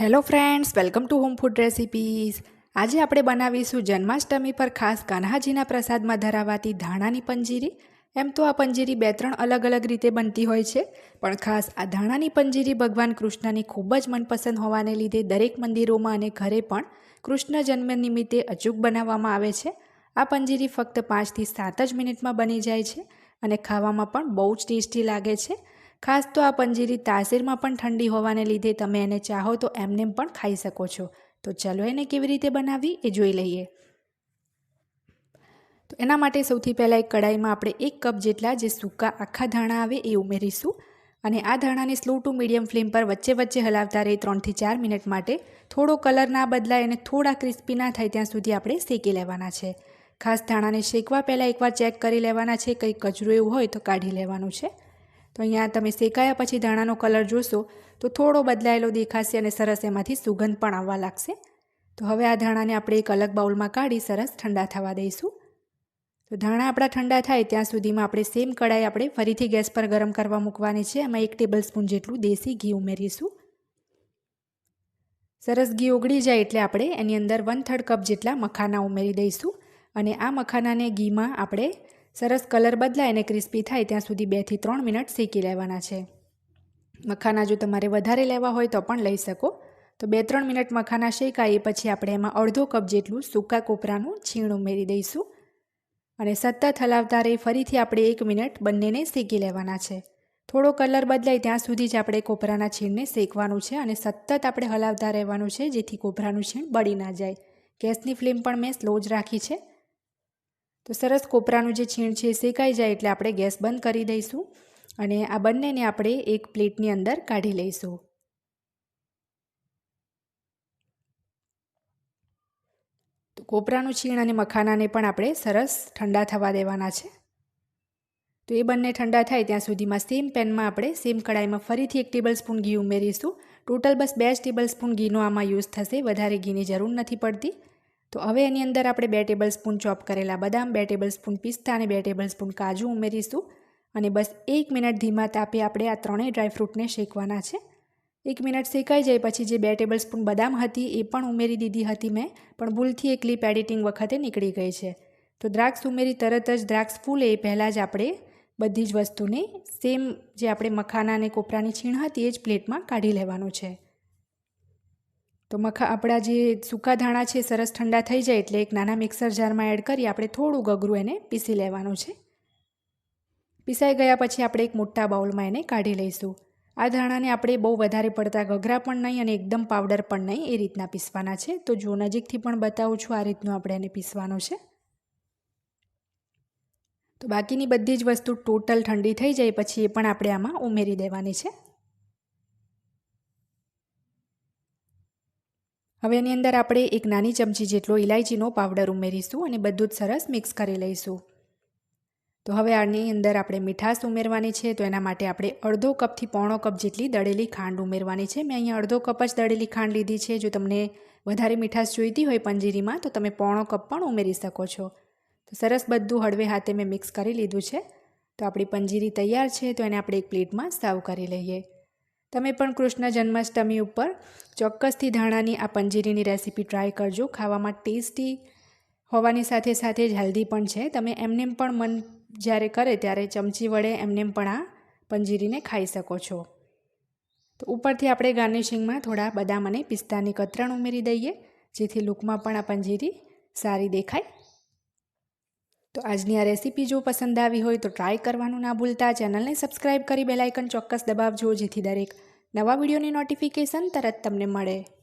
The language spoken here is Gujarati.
Hello friends welcome to home food recipes આજે આપણે બનાવીશું જન્માષ્ટમી પર ખાસ કાન્હાજીના પ્રસાદમાં ધરાવાતી ધાણાની પંજીરી. એમ તો આ પંજીરી બે ત્રણ અલગ અલગ રીતે બનતી હોય છે, પણ ખાસ આ ધાણાની પંજીરી ભગવાન કૃષ્ણની ખૂબ જ મનપસંદ હોવાને લીધે દરેક મંદિરોમાં અને ઘરે પણ કૃષ્ણ જન્મ નિમિત્તે અચૂક બનાવવામાં આવે છે. આ પંજીરી ફક્ત પાંચથી સાત જ મિનિટમાં બની જાય છે અને ખાવામાં પણ બહુ જ ટેસ્ટી લાગે છે. ખાસ તો આ પંજીરી તાસીરમાં પણ ઠંડી હોવાને લીધે તમે એને ચાહો તો એમને પણ ખાઈ શકો છો. તો ચલો એને કેવી રીતે બનાવવી એ જોઈ લઈએ. તો એના માટે સૌથી પહેલાં એક કડાઈમાં આપણે એક કપ જેટલા જે સૂકા આખા ધાણા આવે એ ઉમેરીશું. અને આ ધાણાને સ્લો ટુ મીડિયમ ફ્લેમ પર વચ્ચે વચ્ચે હલાવતા રહી ત્રણથી ચાર મિનિટ માટે. થોડો કલર ના બદલાય અને થોડા ક્રિસ્પી ના થાય ત્યાં સુધી આપણે શેકી લેવાના છે. ખાસ ધાણાને શેકવા પહેલાં એકવાર ચેક કરી લેવાના છે. કંઈ કચરું એવું હોય તો કાઢી લેવાનું છે. તો અહીંયા તમે શેકાયા પછી ધાણાનો કલર જોશો, તો થોડો બદલાયેલો દેખાશે અને સરસ એમાંથી સુગંધ પણ આવવા લાગશે. તો હવે આ ધાણાને આપણે એક અલગ બાઉલમાં કાઢી સરસ ઠંડા થવા દઈશું. તો ધાણા આપણા ઠંડા થાય ત્યાં સુધીમાં આપણે સેમ કડાઈ આપણે ફરીથી ગેસ પર ગરમ કરવા મૂકવાની છે. એમાં એક ટેબલ સ્પૂન જેટલું દેશી ઘી ઉમેરીશું. સરસ ઘી ઓગળી જાય એટલે આપણે એની અંદર વન થર્ડ કપ જેટલા મખાના ઉમેરી દઈશું. અને આ મખાનાને ઘીમાં આપણે સરસ કલર બદલાય અને ક્રિસ્પી થાય ત્યાં સુધી બેથી ત્રણ મિનિટ શેકી લેવાના છે. મખાના જો તમારે વધારે લેવા હોય તો પણ લઈ શકો. તો બે ત્રણ મિનિટ મખાના શેકાય એ પછી આપણે એમાં અડધો કપ જેટલું સૂકા કોપરાનું છીણ ઉમેરી દઈશું. અને સતત હલાવતા રહી ફરીથી આપણે એક મિનિટ બંનેને શેકી લેવાના છે. થોડો કલર બદલાય ત્યાં સુધી જ આપણે કોપરાના છીણને શેકવાનું છે અને સતત આપણે હલાવતા રહેવાનું છે જેથી કોપરાનું છીણ બળી ના જાય. ગેસની ફ્લેમ પણ મેં સ્લો જ રાખી છે. તો સરસ કોપરાનું જે છીણ છે શેકાઈ જાય એટલે આપણે ગેસ બંધ કરી દઈશું અને આ બંનેને આપણે એક પ્લેટની અંદર કાઢી લઈશું. તો કોપરાનું છીણ અને મખાનાને પણ આપણે સરસ ઠંડા થવા દેવાના છે. તો એ બંને ઠંડા થાય ત્યાં સુધીમાં સેમ પેનમાં આપણે સેમ કડાઈમાં ફરીથી એક ટેબલ સ્પૂન ઘી ઉમેરીશું. ટોટલ બસ બે જ ટેબલ સ્પૂન ઘીનો આમાં યુઝ થશે. વધારે ઘીની જરૂર નથી પડતી. તો હવે એની અંદર આપણે બે ટેબલ સ્પૂન ચોપ કરેલા બદામ, બે ટેબલ સ્પૂન પિસ્તા અને બે ટેબલ સ્પૂન કાજુ ઉમેરીશું. અને બસ એક મિનિટ ધીમા તાપે આપણે આ ત્રણેય ડ્રાયફ્રૂટને શેકવાના છે. એક મિનિટ શેકાઈ જાય પછી જે બે ટેબલ સ્પૂન બદામ હતી એ પણ ઉમેરી દીધી હતી મેં, પણ ભૂલથી એક ક્લિપ એડિટિંગ વખતે નીકળી ગઈ છે. તો દ્રાક્ષ ઉમેરી તરત જ દ્રાક્ષ ફૂલે એ પહેલાં જ આપણે બધી જ વસ્તુને સેમ જે આપણે મખાના અને કોપરાની છીણ હતી એ જ પ્લેટમાં કાઢી લેવાનું છે. તો મખા આપણા જે સૂકા ધાણા છે, સરસ ઠંડા થઈ જાય એટલે એક નાના મિક્સર જારમાં એડ કરી આપણે થોડું ગગરું એને પીસી લેવાનું છે. પીસાઈ ગયા પછી આપણે એક મોટા બાઉલમાં એને કાઢી લઈશું. આ ધાણાને આપણે બહુ વધારે પડતા ગઘરા પણ નહીં અને એકદમ પાવડર પણ નહીં એ રીતના પીસવાના છે. તો જો નજીકથી પણ બતાવું છું આ રીતનું આપણે એને પીસવાનું છે. તો બાકીની બધી જ વસ્તુ ટોટલ ઠંડી થઈ જાય પછી એ પણ આપણે આમાં ઉમેરી દેવાની છે. હવે એની અંદર આપણે એક નાની ચમચી જેટલો ઇલાયચીનો પાવડર ઉમેરીશું અને બધું જ સરસ મિક્સ કરી લઈશું. તો હવે આની અંદર આપણે મીઠાશ ઉમેરવાની છે, તો એના માટે આપણે અડધો કપથી પોણો કપ જેટલી દળેલી ખાંડ ઉમેરવાની છે. મેં અહીંયા અડધો કપ જ દળેલી ખાંડ લીધી છે. જો તમને વધારે મીઠાશ જોઈતી હોય પંજીરીમાં તો તમે પોણો કપ પણ ઉમેરી શકો છો. તો સરસ બધું હળવે હાથે મેં મિક્સ કરી લીધું છે. તો આપણી પંજીરી તૈયાર છે, તો એને આપણે એક પ્લેટમાં સર્વ કરી લઈએ. તમે પણ કૃષ્ણ જન્માષ્ટમી ઉપર ચોક્કસથી ધાણાની આ પંજીરીની રેસીપી ટ્રાય કરજો. ખાવામાં ટેસ્ટી હોવાની સાથે સાથે જ હેલ્ધી પણ છે. તમે એમનેમ પણ મન જ્યારે કરે ત્યારે ચમચી વડે એમનેમ પણ આ પંજીરીને ખાઈ શકો છો. તો ઉપરથી આપણે ગાર્નિશિંગમાં થોડા બદામ અને પિસ્તાની કતરણ ઉમેરી દઈએ, જેથી લૂકમાં પણ આ પંજીરી સારી દેખાય. તો આજની આ રેસીપી જો પસંદ આવી હોય તો ટ્રાય કરવાનું ના ભૂલતા. ચેનલને સબસ્ક્રાઈબ કરી બેલાઇકન ચોક્કસ દબાવજો, જેથી દરેક નવા વિડીયોની નોટિફિકેશન તરત તમને મળે.